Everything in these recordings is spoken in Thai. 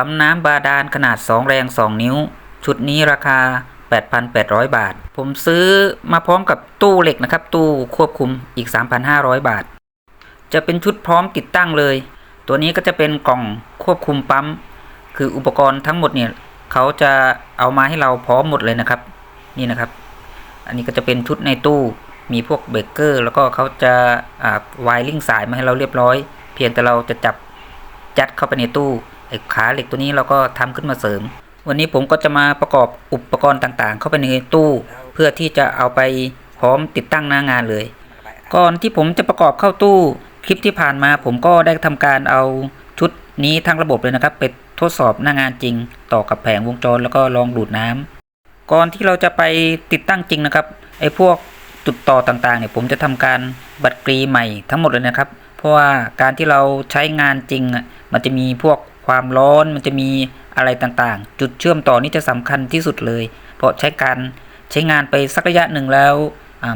ปั๊มน้ำบาดาลขนาด 2 แรง 2 นิ้ว ชุดนี้ราคา 8,800 บาท ผมซื้อมาพร้อมกับตู้เหล็กนะครับ ตู้ควบคุมอีก 3,500 บาท จะเป็นชุดพร้อมติดตั้งเลย ตัวนี้ก็จะเป็นกล่องควบคุมปั๊ม คืออุปกรณ์ทั้งหมดเนี่ยเขาจะเอามาให้เราพร้อมหมดเลยนะครับ นี่นะครับ อันนี้ก็จะเป็นชุดในตู้มีพวกเบรกเกอร์แล้วก็เขาจะวายลิงสายมาให้เราเรียบร้อย เพียงแต่เราจะจับจัดเข้าไปในตู้ ไอ้ขาเหล็กตัวนี้เราก็ทำขึ้นมาเสริม วันนี้ผมก็จะมาประกอบอุปกรณ์ต่างๆ เข้าไปในตู้ เพื่อที่จะเอาไปพร้อมติดตั้งหน้างานเลย ก่อนที่ผมจะประกอบเข้าตู้คลิปที่ผ่านมาผมก็ได้ทำการเอาชุดนี้ทั้งระบบเลยนะครับไปทดสอบหน้างานจริง ต่อกับแผงวงจรแล้วก็ลองดูดน้ำก่อนที่เราจะไปติดตั้งจริงนะครับไอ้พวกจุดต่อต่างๆเนี่ยผมจะทำการบัดกรีใหม่ทั้งหมดเลยนะครับ เพราะว่าการที่เราใช้งานจริงอะมันจะมีพวก ความร้อนมันจะมีอะไรต่างๆ จุดเชื่อมต่อนี่จะสำคัญที่สุดเลย เพราะใช้การใช้งานไปสักระยะหนึ่งแล้ว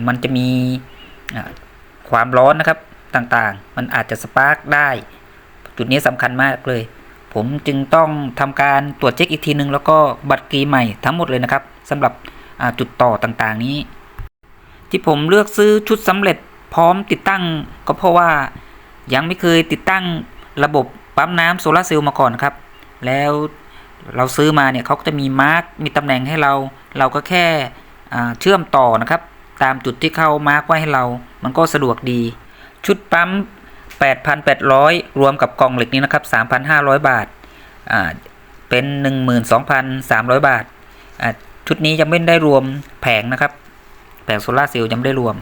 มันจะมีความร้อนนะครับต่างๆ มันอาจจะสปาร์กได้ จุดนี้สำคัญมากเลย ผมจึงต้องทำการตรวจเช็คอีกทีนึง แล้วก็บัตรกรีใหม่ทั้งหมดเลยนะครับสำหรับจุดต่อต่างๆนี้ ที่ผมเลือกซื้อชุดสำเร็จพร้อมติดตั้งก็เพราะว่ายังไม่เคยติดตั้งระบบ ปั๊มน้ำโซลาเซลล์มาก่อนครับ แล้วเราซื้อมาเนี่ยเขาก็จะมีมาร์กมีตำแหน่งให้เรา เราก็แค่เชื่อมต่อนะครับ ตามจุดที่เขามาร์กไว้ให้เรา มันก็สะดวกดี ชุดปั๊ม 8,800 รวมกับกล่องเหล็กนี้นะครับ 3,500 บาทอ่าเป็น 12,300 บาทอ่าชุดนี้ยังไม่ได้รวมแผงนะครับ แผงโซลาเซลล์ยังไม่ได้รวม